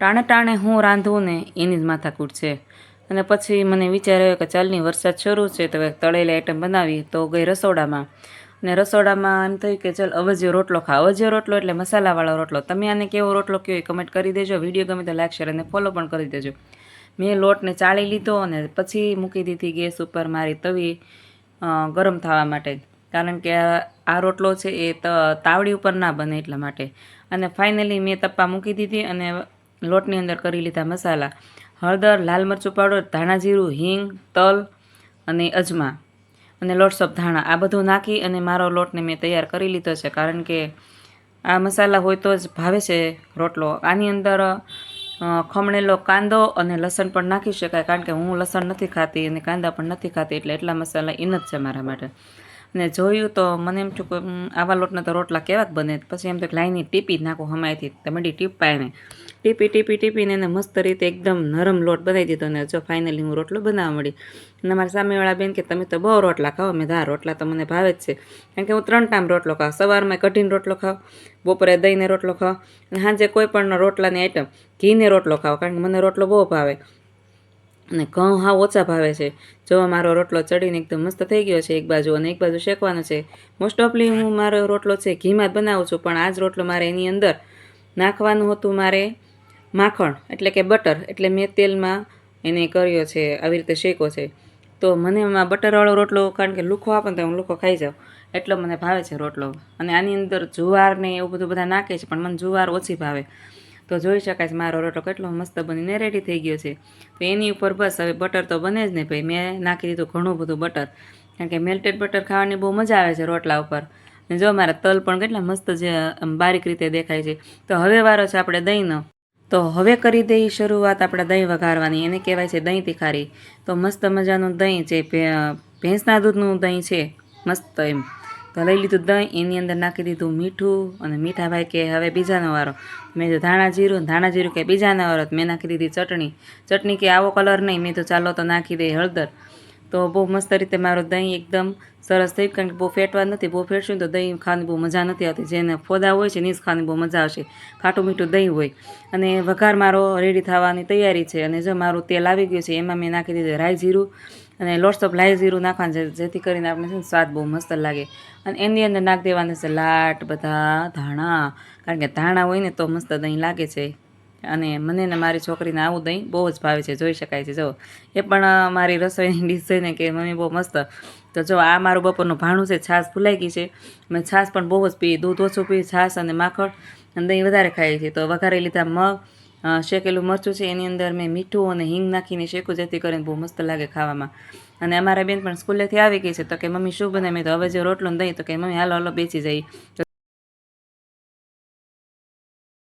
ટાણે ટાણે હું રાંધું ને એની જ માથાકૂટ છે. અને પછી મને વિચાર આવ્યો કે ચાલની વરસાદ શરૂ છે તો તળેલી આઈટમ બનાવી તો ગઈ રસોડામાં. ને રસોડામાં એમ થયું કે ચાલ અવજ્યો રોટલો ખા અવજ્યો રોટલો એટલે મસાલાવાળો રોટલો. તમે આને કેવો રોટલો કયો એ કમેન્ટ કરી દેજો. વીડિયો ગમે તો લાઈક શેર અને ફોલો પણ કરી દેજો. મેં લોટને ચાળી લીધો અને પછી મૂકી દીધી ગેસ ઉપર મારી તવી ગરમ થવા માટે. કારણ કે આ રોટલો છે એ તાવડી ઉપર ના બને એટલા માટે. અને ફાઇનલી મેં તપ્પા મૂકી દીધી અને લોટની અંદર કરી લીધા મસાલા. હળદર, લાલ મરચું પાવડર, ધાણા જીરું, હિંગ, તલ અને અજમા અને લોટસપ ધાણા. આ બધું નાખી અને મારો લોટને મેં તૈયાર કરી લીધો છે. કારણ કે આ મસાલા હોય તો જ ભાવે છે રોટલો. આની અંદર ખમણેલો કાંદો અને લસણ પણ નાખી શકાય. કારણ કે હું લસણ નથી ખાતી અને કાંદા પણ નથી ખાતી એટલે એટલા મસાલા ઇન જ છે મારા માટે. અને જોયું તો મને એમ થયું કે આવા લોટના તો રોટલા કેવાક બને. પછી એમ તો લાઈની ટીપી જ નાખું હમાયથી. તમેડી ટીપ ટીપાય એને ટીપી ટીપી, ટીપીને એને મસ્ત રીતે એકદમ નરમ લોટ બનાવી દીધો ને જો ફાઇનલી હું રોટલો બનાવવા મળી અને મારા સામેવાળા બેન કે, તમે તો બહુ રોટલા ખાઓ. મેં હા, રોટલા તો મને ભાવે જ છે. કારણ કે હું ત્રણ ટાઈમ રોટલો ખાઉં. સવારમાં કઢીને રોટલો ખાઉં, બપોરે દહીંને રોટલો ખાઉં, અને સાંજે કોઈ પણ રોટલાની આઈટમ ઘીને રોટલો ખાઉં, કારણ કે મને રોટલો બહુ ભાવે. અને ઘઉં હા ઓછા ભાવે છે. જો મારો રોટલો ચડીને એકદમ મસ્ત થઈ ગયો છે, એક બાજુ અને એક બાજુ શેકવાનો છે. મોસ્ટ ઓફલી હું મારો રોટલો છે, ઘીમાં જ બનાવું છું, પણ આ જ રોટલો મારે એની અંદર નાખવાનું હતું મારે માખણ, એટલે કે બટર, એટલે મેં તેલમાં એને કર્યો છે, આવી રીતે શેકો છે. તો મને એમાં બટરવાળો રોટલો, કારણ કે લુખો આપે ને તો હું લુખો ખાઈ જાઉં. એટલો મને ભાવે છે રોટલો. અને આની અંદર જુવાર ને એવું બધું બધા નાખે છે, પણ મને જુવાર ઓછી ભાવે. તો જોઈ શકાય છે મારો રોટલો કેટલો મસ્ત બનીને રેડી થઈ ગયો છે. તો એની ઉપર બસ હવે બટર તો બને જ નહીં ભાઈ. મેં નાખી દીધું ઘણું બધું બટર. કારણ કે મેલ્ટેડ બટર ખાવાની બહુ મજા આવે છે રોટલા ઉપર. અને જો મારા તલ પણ કેટલા મસ્ત જે બારીક રીતે દેખાય છે. તો હવે વારો છે આપણે દહીંનો. તો હવે કરી દઈ શરૂઆત આપણે દહીં વઘારવાની. એને કહેવાય છે દહીં તિખારી. તો મસ્ત મજાનું દહીં છે ભેંસના દૂધનું દહીં છે, મસ્ત એમ. તો લઈ લીધું દહીં, એની અંદર નાખી દીધું મીઠું અને મીઠા ભાઈ કે હવે બીજાનો વારો. મેં જો ધાણા જીરું ધાણા જીરું કે બીજાનો વારો તો મેં નાખી દીધી ચટણી. ચટણી કે આવો કલર નહીં, મેં તો ચાલો તો નાખી દે હળદર. તો બહુ મસ્ત રીતે મારું દહીં એકદમ સરસ થયું કારણ કે બહુ ફેટવા નથી, બહુ ફેટશું તો દહીં ખાવાની બહુ મજા નથી આવતી. જેને ફોદા હોય છે ને જ ખાવાની બહુ મજા આવશે. ખાટું મીઠું દહીં હોય. અને વઘાર મારો રેડી થવાની તૈયારી છે. અને જો મારું તેલ આવી ગયું છે, એમાં મેં નાખી દીધું રાઈ જીરું અને લોટ્સ ઓફ લાઈ જીરું નાખવાનું છે, જેથી કરીને આપણે છે ને સ્વાદ બહુ મસ્ત લાગે. અને એની અંદર નાખી દેવાના છે લાટ, બધા ધાણા. કારણ કે ધાણા હોય ને તો મસ્ત દહીં લાગે છે. અને મને ને મારી છોકરીને આવું દહીં બહુ જ ભાવે છે, જોઈ શકાય છે, જો. એ પણ મારી રસોઈની ડીશ છે કે મમ્મી બહુ મસ્ત. તો જો, આ મારું બપોરનું ભાણું છે, છાશ ભૂલાઈ ગઈ છે. મેં છાશ પણ બહુ જ પી, દૂધ ઓછું પી, છાશ અને માખણ અને દહીં વધારે ખાઈએ છીએ. તો વઘારી લીધા મગ શેકેલું મરચું છે, એની અંદર મેં મીઠું અને હિંગ નાખીને શેકું, જેથી કરીને બહુ મસ્ત લાગે ખાવામાં. અને અમારા બેન પણ સ્કૂલેથી આવી ગઈ છે, તો કે, મમ્મી, શું બને? મેં તો, હવે જો રોટલો દહીં. તો કે, મમ્મી, હાલો હાલો, બેસી જઈ તો